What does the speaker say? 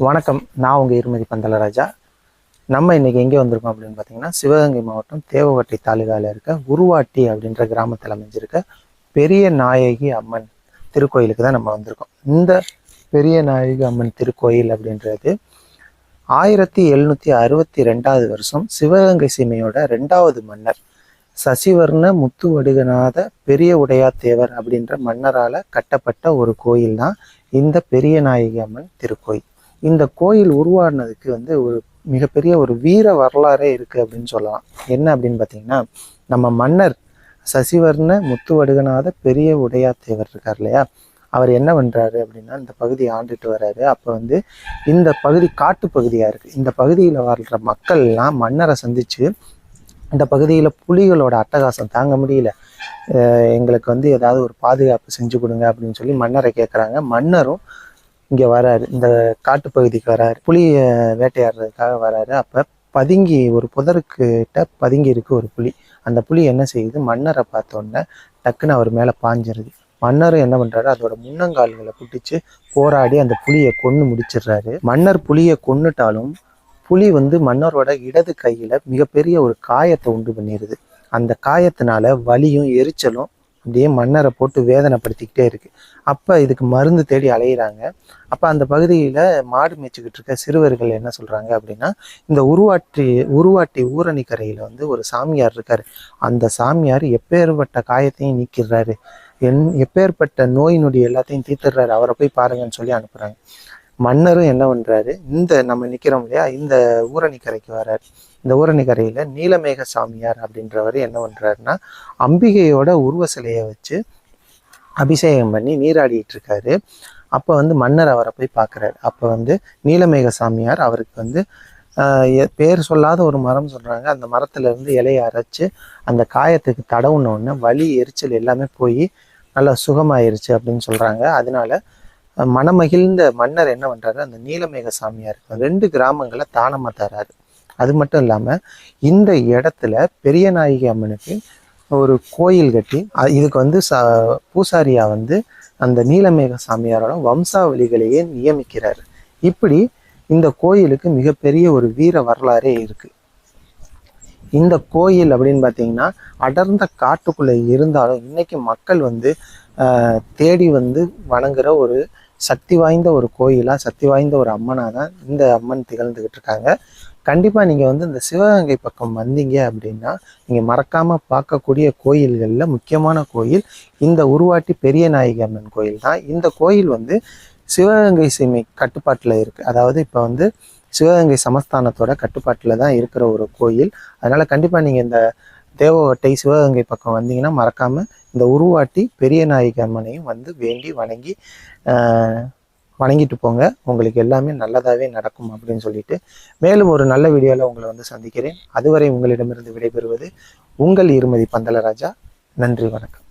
வணக்கம். நான் உங்கள் இருமதி பந்தலராஜா. நம்ம இன்றைக்கி எங்கே வந்திருக்கோம் அப்படின்னு பார்த்தீங்கன்னா சிவகங்கை மாவட்டம் தேவகோட்டை தாலுகாவில் இருக்க உருவாட்டி அப்படின்ற கிராமத்தில் அமைஞ்சிருக்க பெரிய நாயகி அம்மன் திருக்கோயிலுக்கு தான் நம்ம வந்திருக்கோம். இந்த பெரிய நாயகி அம்மன் திருக்கோயில் அப்படின்றது ஆயிரத்தி எழுநூற்றி அறுபத்தி ரெண்டாவது வருஷம் சிவகங்கை சீமையோட ரெண்டாவது மன்னர் சசிவர்ண முத்துவடுகநாத பெரிய உடையா தேவர் அப்படின்ற மன்னரால் கட்டப்பட்ட ஒரு கோயில் தான் இந்த பெரிய நாயகி அம்மன் திருக்கோயில். இந்த கோயில் உருவானதுக்கு வந்து ஒரு மிகப்பெரிய ஒரு வீர வரலாறே இருக்குது அப்படின்னு சொல்லலாம். என்ன அப்படின்னு பார்த்தீங்கன்னா நம்ம மன்னர் சசிவர்ண முத்துவடுகநாத பெரிய உடையா தேவர் இருக்கார் இல்லையா? அவர் என்ன பண்ணுறாரு அப்படின்னா இந்த பகுதியை ஆண்டுட்டு வர்றாரு. அப்போ வந்து இந்த பகுதி காட்டு பகுதியாக இருக்குது இந்த பகுதியில் வாழ்கிற மக்கள்லாம் மன்னரை சந்தித்து இந்த பகுதியில் புலிகளோட அட்டகாசம் தாங்க முடியல. எங்களுக்கு வந்து ஏதாவது ஒரு பாதுகாப்பு செஞ்சு கொடுங்க அப்படின்னு சொல்லி மன்னரை கேட்குறாங்க மன்னரும் இங்கே வராரு. இந்த காட்டுப்பகுதிக்கு வராரு. புலியை வேட்டையாடுறதுக்காக வராரு. அப்போ பதுங்கி ஒரு புதருக்கிட்ட பதுங்கி இருக்கு ஒரு புலி. அந்த புலி என்ன செய்யுது? மன்னரை பார்த்தோன்னே டக்குன்னு அவர் மேலே பாஞ்சிருது. மன்னர் என்ன பண்றாரு? அதோட முன்னங்கால்களை பிடிச்சு போராடி அந்த புலியை கொன்று முடிச்சிடுறாரு. மன்னர் புலியை கொன்னுட்டாலும் புலி வந்து மன்னரோட இடது கையில மிகப்பெரிய ஒரு காயத்தை உண்டு பண்ணிடுது அந்த காயத்தினால வலியும் எரிச்சலும் அப்படியே மன்னரை போட்டு வேதனைப்படுத்திக்கிட்டே இருக்கு. அப்ப இதுக்கு மருந்து தேடி அலையிறாங்க. அப்ப அந்த பகுதியில மாடு மேய்ச்சிக்கிட்டு இருக்க சிறுவர்கள் என்ன சொல்றாங்க அப்படின்னா இந்த உருவாட்டி உருவாட்டி ஊரணிக்கரையில வந்து ஒரு சாமியார் இருக்காரு. அந்த சாமியார் எப்பேற்பட்ட காயத்தையும் நீக்கிடுறாரு. என் எப்பேற்பட்ட நோய் நொடி எல்லாத்தையும் தீர்த்துடுறாரு. அவரை போய் பாருங்கன்னு சொல்லி அனுப்புறாங்க. மன்னரும் என்ன பண்றாரு? இந்த நம்ம நிக்கிறோம் இல்லையா? இந்த ஊரணிக்கரைக்கு வர்றார். இந்த ஊரணிக்கரையில நீலமேக சாமியார் அப்படின்றவர் என்ன பண்றாருன்னா அம்பிகையோட உருவ சிலையை வச்சு அபிஷேகம் பண்ணி நீராடிட்டு இருக்காரு. அப்போ வந்து மன்னர் அவரை போய் பார்க்குறாரு அப்போ வந்து நீலமேக சாமியார் அவருக்கு வந்து ஆஹ், பேர் சொல்லாத ஒரு மரம் சொல்றாங்க. அந்த மரத்துல இருந்து இலையை அரைச்சு அந்த காயத்துக்கு தடவுன உடனே வலி எரிச்சல் எல்லாமே போய் நல்லா சுகமாயிருச்சு அப்படின்னு சொல்றாங்க. அதனால மனமகிழ்ந்த மன்னர் என்ன பண்றாரு? அந்த நீலமேக சாமியார் ரெண்டு கிராமங்களை தானமாக தராரு. அது மட்டும் இல்லாம இந்த இடத்துல பெரிய நாயகி அம்மனுக்கு ஒரு கோயில் கட்டி இதுக்கு வந்து ச பூசாரியா வந்து அந்த நீலமேக சாமியாரோட வம்சாவளிகளையே நியமிக்கிறாரு. இப்படி இந்த கோயிலுக்கு மிகப்பெரிய ஒரு வீர வரலாறே இருக்கு. இந்த கோயில் அப்படின்னு பார்த்தீங்கன்னா அடர்ந்த காட்டுக்குள்ளே இருந்தாலும் இன்னைக்கு மக்கள் வந்து ஆஹ், தேடி வந்து வணங்குற ஒரு சக்தி வாய்ந்த ஒரு கோயிலாக சக்தி வாய்ந்த ஒரு அம்மனாக தான் இந்த அம்மன் திகழ்ந்துக்கிட்டு இருக்காங்க. கண்டிப்பாக நீங்கள் வந்து இந்த சிவகங்கை பக்கம் வந்தீங்க அப்படின்னா நீங்கள் மறக்காமல் பார்க்கக்கூடிய கோயில்களில் முக்கியமான கோயில் இந்த உருவாட்டி பெரிய நாயகி அம்மன் கோயில் தான். இந்த கோயில் வந்து சிவகங்கை சீமை கட்டுப்பாட்டில் இருக்குது அதாவது இப்போ வந்து சிவகங்கை சமஸ்தானத்தோட கட்டுப்பாட்டில் தான் இருக்கிற ஒரு கோயில். அதனால் கண்டிப்பாக நீங்கள் இந்த தேவகோட்டை சிவகங்கை பக்கம் வந்தீங்கன்னா மறக்காமல் இந்த உருவாட்டி பெரிய நாயகி அம்மனையும் வந்து வேண்டி வணங்கி வணங்கிட்டு போங்க. உங்களுக்கு எல்லாமே நல்லதாகவே நடக்கும் அப்படின்னு சொல்லிட்டு. மேலும் ஒரு நல்ல வீடியோவில் உங்களை வந்து சந்திக்கிறேன். அதுவரை உங்களிடமிருந்து விடைபெறுவது உங்கள் இருமதி பந்தலராஜா நன்றி வணக்கம்.